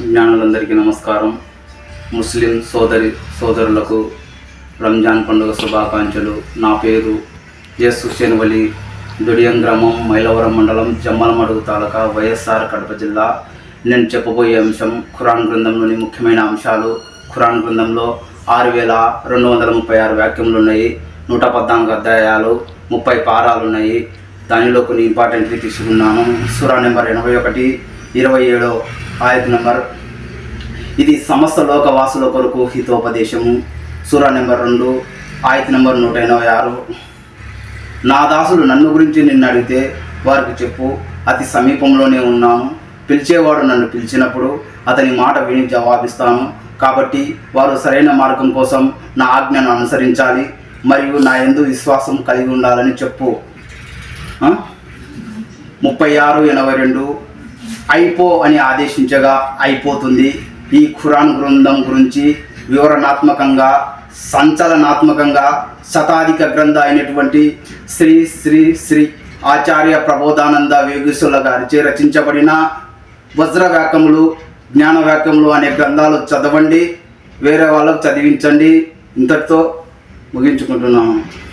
జ్ఞానులందరికీ నమస్కారం. ముస్లిం సోదరి సోదరులకు రంజాన్ పండుగ శుభాకాంక్షలు. నా పేరు ఎస్ హుస్సేన్ వలి దుడియం గ్రామం మైలవరం మండలం జమ్మలమడుగు తాలూకా వైఎస్ఆర్ కడప జిల్లా. నేను చెప్పబోయే అంశం ఖురాన్ గ్రంథంలోని ముఖ్యమైన అంశాలు. ఖురాన్ గ్రంథంలో ఆరు వేల రెండు వందల ముప్పై ఆరు వాక్యములు ఉన్నాయి. నూట పద్నాలుగు అధ్యాయాలు ముప్పై పారాలు ఉన్నాయి. దానిలో కొన్ని ఇంపార్టెంట్వి తీసుకున్నాను సురా నెంబర్ ఎనభై ఒకటి ఇరవై ఏడో ఆయత్ నెంబర్. ఇది సమస్త లోకవాసుల కొరకు హితోపదేశము. సూరా నెంబర్ రెండు ఆయత్ నెంబర్ నూట ఎనభై ఆరు. నా దాసులు నన్ను గురించి నిన్ను అడిగితే వారికి చెప్పు అతి సమీపంలోనే ఉన్నాను. పిలిచేవాడు నన్ను పిలిచినప్పుడు అతని మాట విని జవాబిస్తాను. కాబట్టి వారు సరైన మార్గం కోసం నా ఆజ్ఞను అనుసరించాలి మరియు నా ఎందు విశ్వాసం కలిగి ఉండాలని చెప్పు. ముప్పై ఆరు ఎనభై రెండు అయిపో అని ఆదేశించగా అయిపోతుంది. ఈ ఖురాన్ గ్రంథం గురించి వివరణాత్మకంగా సంచలనాత్మకంగా శతాధిక గ్రంథ అయినటువంటి శ్రీ శ్రీ శ్రీ ఆచార్య ప్రబోధానంద వేగుసుల గారిచే రచించబడిన వజ్రవేకములు జ్ఞానవేకములు అనే గ్రంథాలు చదవండి. వేరే వాళ్ళకు చదివించండి. ఇంతటితో ముగించుకుంటున్నాము